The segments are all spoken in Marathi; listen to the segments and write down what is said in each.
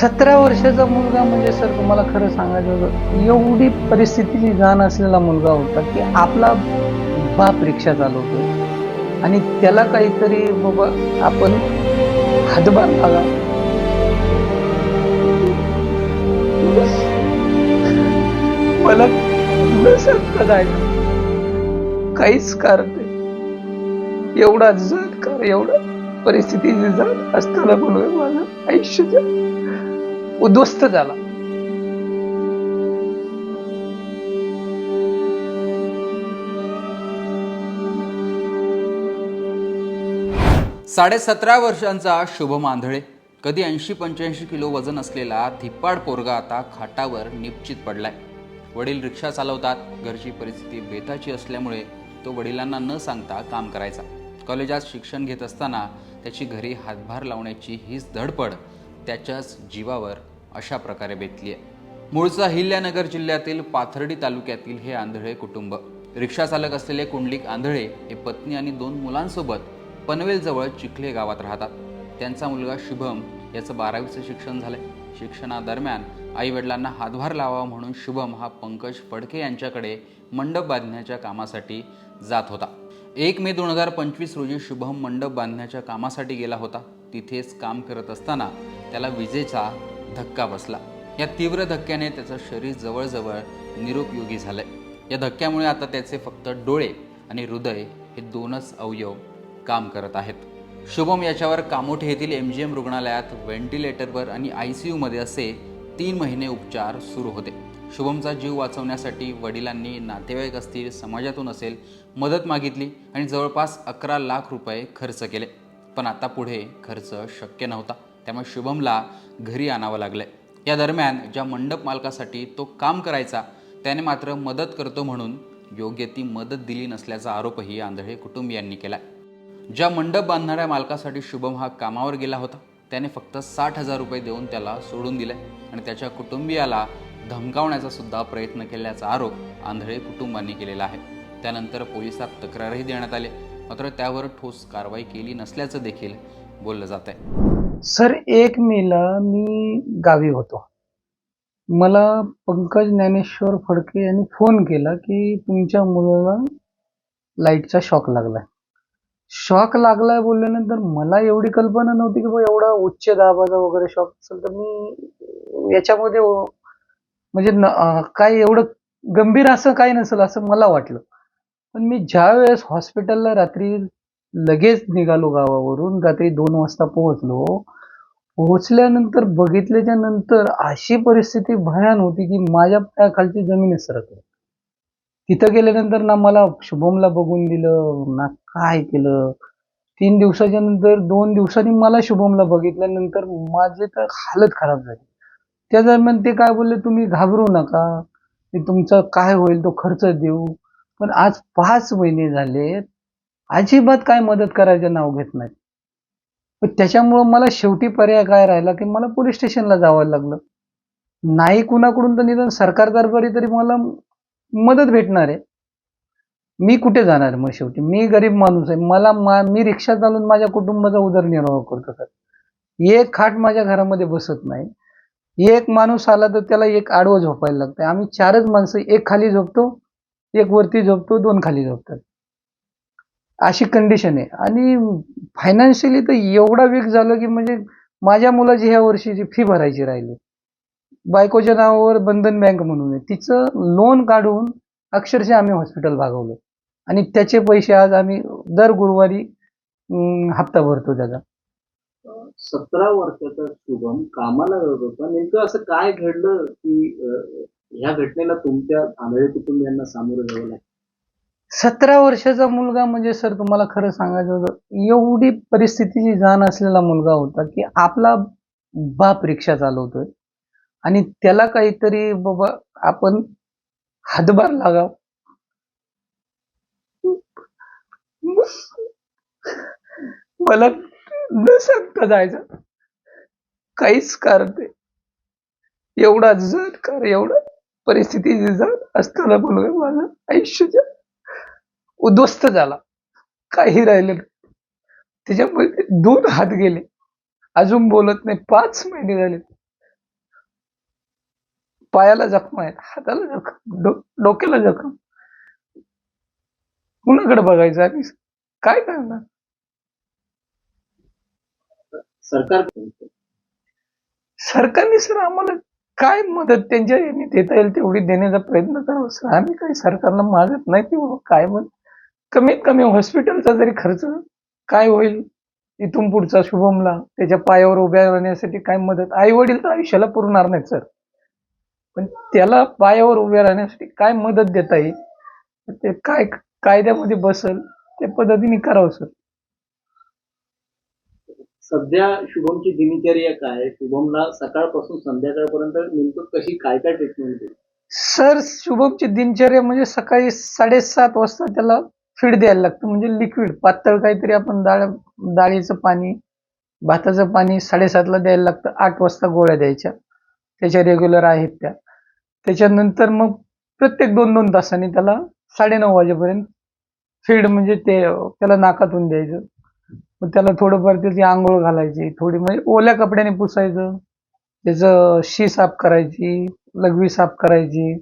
सतरा वर्षाचा मुलगा म्हणजे सर तुम्हाला खरं सांगायचं होतं एवढी परिस्थितीची जाण असलेला मुलगा होता की आपला बाप रिक्षा चालवतो आणि त्याला काहीतरी बाबा आपण हातभार लागा. मला नसत जायचं. काहीच कारण नाही. एवढा जर कर एवढा परिस्थितीची जात असताना म्हणून माझं आयुष्य उद्ध्वस्त झाला. साडेसतरा वर्षांचा शुभम आंधळे कधी ऐंशी पंच्याऐंशी किलो वजन असलेला धिप्पाड पोरगा आता खाटावर निश्चित पडलाय. वडील रिक्षा चालवतात. घरची परिस्थिती बेताची असल्यामुळे तो वडिलांना न सांगता काम करायचा. कॉलेजात शिक्षण घेत असताना त्याची घरी हातभार लावण्याची हीच धडपड त्याच्याच जीवावर अशा प्रकारे बेतली आहे. मूळचा हिल्यानगर जिल्ह्यातील पाथर्डी तालुक्यातील हे आंधळे कुटुंब. रिक्षा चालक असलेले कुंडलिक आंधळे हे पत्नी आणि दोन मुलांसोबत पनवेलजवळ चिखले गावात राहतात. त्यांचा मुलगा शुभम याचं बारावीचं शिक्षण झालंय. शिक्षणादरम्यान आई वडिलांना हातभार लावावा म्हणून शुभम हा पंकज फडके यांच्याकडे मंडप बांधण्याच्या कामासाठी जात होता. एक मे दोन हजार पंचवीस रोजी शुभम मंडप बांधण्याच्या कामासाठी गेला होता. तिथेच काम करत असताना त्याला विजेचा धक्का बसला. या तीव्र धक्क्याने त्याचं शरीर जवळजवळ निरुपयोगी झालंय. या धक्क्यामुळे आता त्याचे फक्त डोळे आणि हृदय हे दोनच अवयव काम करत आहेत. शुभम याच्यावर कामोठे येथील एम जी एम रुग्णालयात व्हेंटिलेटरवर आणि आय सी यूमध्ये असे तीन महिने उपचार सुरू होते. शुभमचा जीव वाचवण्यासाठी वडिलांनी नातेवाईक असतील समाजातून असेल मदत मागितली आणि जवळपास अकरा लाख रुपये खर्च केले. पण आता पुढे खर्च शक्य नव्हता. त्यामुळे शुभमला घरी आणावं लागलंय. या दरम्यान ज्या मंडप मालकासाठी तो काम करायचा त्याने मात्र मदत करतो म्हणून योग्य ती मदत दिली नसल्याचा आरोपही आंधळे कुटुंबियांनी केला ज्या मंडप बांधणाऱ्या मालकासाठी शुभम हा कामावर गेला होता त्याने फक्त साठ हजार रुपये देऊन त्याला सोडून दिले आणि त्याच्या कुटुंबियाला धमकावण्याचा सुद्धा प्रयत्न केल्याचा आरोप आंधळे कुटुंबांनी केलेला आहे. त्यानंतर पोलिसात तक्रारही देण्यात आली. मात्र त्यावर ठोस कारवाई केली नसल्याचं देखील बोललं जात आहे सर एक मेला मी गावी होतो. मला पंकज ज्ञानेश्वर फडके यांनी फोन केला की तुमच्या मुलाला लाईटचा शॉक लागलाय. शॉक लागलाय बोलल्यानंतर मला एवढी कल्पना नव्हती की एवढा उच्च दाबाचा वगैरे शॉक असेल तर मी याच्यामध्ये म्हणजे न- काय एवढं गंभीर असं काही नसेल असं मला वाटलं. पण मी ज्या वेळेस हॉस्पिटलला रात्री लगेच निघालो गावावरून रात्री दोन वाजता पोहोचलो पोहोचल्यानंतर बघितल्याच्या नंतर अशी परिस्थिती भयान होती की माझ्या पायाखालची जमीनच सरकली. तिथं गेल्यानंतर ना मला शुभमला बघून दिलं ना काय केलं. तीन दिवसाच्या नंतर दोन दिवसांनी मला शुभमला बघितल्यानंतर माझे तर हालत खराब झाली. त्या दरम्यान ते काय बोलले तुम्ही घाबरू नका. मी तुमचं काय होईल तो खर्च देऊ. पण आज पाच महिने झाले अजिबात काय मदत करायचं नाव घेत नाही पण त्याच्यामुळं मला शेवटी पर्याय काय राहिला की मला पोलीस स्टेशनला जावं लागलं. नाही कुणाकडून तर निदान सरकार दरबारी तरी मला मदत भेटणार आहे. मी कुठे जाणार मग शेवटी? मी गरीब माणूस आहे. मला मा मी रिक्षा चालून माझ्या कुटुंबाचा उदरनिर्वाह करतो सर. एक खाट माझ्या घरामध्ये बसत नाही. एक माणूस आला तर त्याला एक आडवं झोपायला लागतं आम्ही चारच माणसं एक खाली झोपतो एक वरती झोपतो दोन खाली झोपतात. अशी कंडिशन आहे. आणि फायनान्शियली तर एवढा वीक झालं की म्हणजे माझ्या मुलाची ह्या वर्षीची फी भरायची राहिली बायकोच्या नावावर बंधन बँक म्हणून आहे. तिचं लोन काढून अक्षरशः आम्ही हॉस्पिटल भागवलं. आणि त्याचे पैसे आज आम्ही दर गुरुवारी हप्ता भरतो त्याचा. सतरा वर्षाचा शुभम कामाला जात होता. नेमकं असं काय घडलं की ह्या घटनेला तुमच्या आंधळे कुटुंबियांना सामोरं जावं लागलं? सतरा वर्षाचा मुलगा म्हणजे सर तुम्हाला खरं सांगायचं होतं एवढी परिस्थितीची जाण असलेला मुलगा होता की आपला बाप रिक्षा चालवतोय आणि त्याला काहीतरी बाबा आपण हातभार लागाव. मला न सांगता जायचं काहीच कारण नाही. एवढा जड कर एवढा परिस्थिती जड असताना मुलगा माझा आयुष्याच्या उद्ध्वस्त झाला. काही राहिलं नाही. त्याच्यामुळे दोन हात गेले. अजून बोलत नाही. पाच महिने झाले. पायाला जखम आहेत. हाताला जखम. डो- डोक्याला जखम. कुणाकडे बघायचं? आम्ही काय करणार? सरकार सरकारने सर आम्हाला काय मदत त्यांच्या यांनी देता येईल तेवढी देण्याचा प्रयत्न करावा सर. आम्ही काही सरकारला मागत नाही की बाबा काय मग कमीत कमी हॉस्पिटलचा जरी खर्च काय होईल इथून पुढचा शुभमला त्याच्या पायावर उभ्या राहण्यासाठी काय मदत. आई वडील तर आयुष्याला पुरणार नाहीत सर. पण त्याला पायावर उभ्या राहण्यासाठी काय मदत देता येईल? ते काय कायद्यामध्ये बसल त्या पद्धतीने करावं सर. सध्या शुभमची दिनचर्या काय? आहे? शुभमला सकाळपासून संध्याकाळपर्यंत नेमकं कशी काय काय ट्रीटमेंट देईल सर शुभमची दिनचर्या म्हणजे सकाळी साडेसात वाजता त्याला फीड द्यायला लागतं. म्हणजे लिक्विड पातळ काहीतरी आपण डाळ डाळीचं पाणी भाताचं पाणी साडेसातला द्यायला लागतं. आठ वाजता गोळ्या द्यायच्या. त्याच्या रेग्युलर आहेत त्या. त्याच्यानंतर मग प्रत्येक दोन दोन तासांनी त्याला साडेनऊ वाजेपर्यंत फीड म्हणजे ते त्याला नाकातून द्यायचं. मग त्याला थोडंफार त्याची आंघोळ घालायची थोडी म्हणजे ओल्या कपड्याने पुसायचं त्याचं शी साफ करायची लघवी साफ करायची.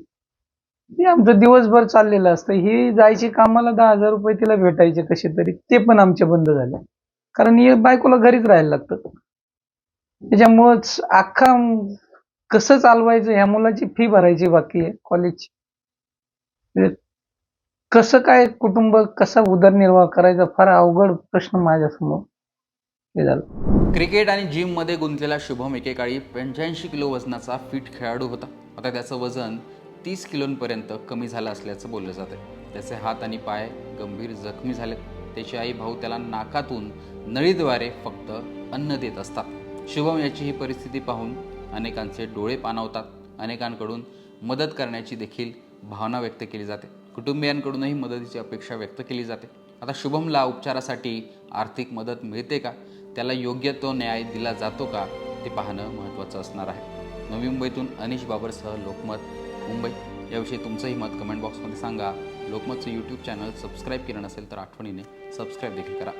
हे आमचं दिवसभर चाललेलं असतं. ही जायची कामाला दहा हजार रुपये तिला भेटायचे कसे तरी ते पण आमचे बंद झाले. कारण हे बायकोला घरीच राहायला लागतं. त्याच्यामुळंच अख्खा कसं चालवायचं ह्या मुलाची फी भरायची बाकी आहे कॉलेजची कसं काय कुटुंब कसा उदरनिर्वाह करायचा फार अवघड प्रश्न माझ्यासमोर हे झालं. क्रिकेट आणि जिममध्ये गुंतलेला शुभम एकेकाळी पंच्याऐंशी किलो वजनाचा फिट खेळाडू होता. आता त्याचं वजन तीस किलोंपर्यंत कमी झालं असल्याचं बोललं जातं त्याचे हात आणि पाय गंभीर जखमी झाले त्याची आई भाऊ त्याला नाकातून नळीद्वारे फक्त अन्न देत असतात. शुभम याची ही परिस्थिती पाहून अनेकांचे डोळे पाणावतात अनेकांकडून मदत करण्याची देखील भावना व्यक्त केली जाते. कुटुंबियांकडूनही मदतीची अपेक्षा व्यक्त केली जाते. आता शुभमला उपचारासाठी आर्थिक मदत मिळते का? त्याला योग्य तो न्याय दिला जातो का? ते पाहणं महत्त्वाचं असणार आहे. नवी मुंबईतून अनिश बाबरसह लोकमत मुंबई. याविषयी तुमचंही मत कमेंट बॉक्समध्ये सांगा. लोकमतचं यूट्यूब चॅनल सबस्क्राईब केलं नसेल तर आठवणीने सबस्क्राईब देखील करा.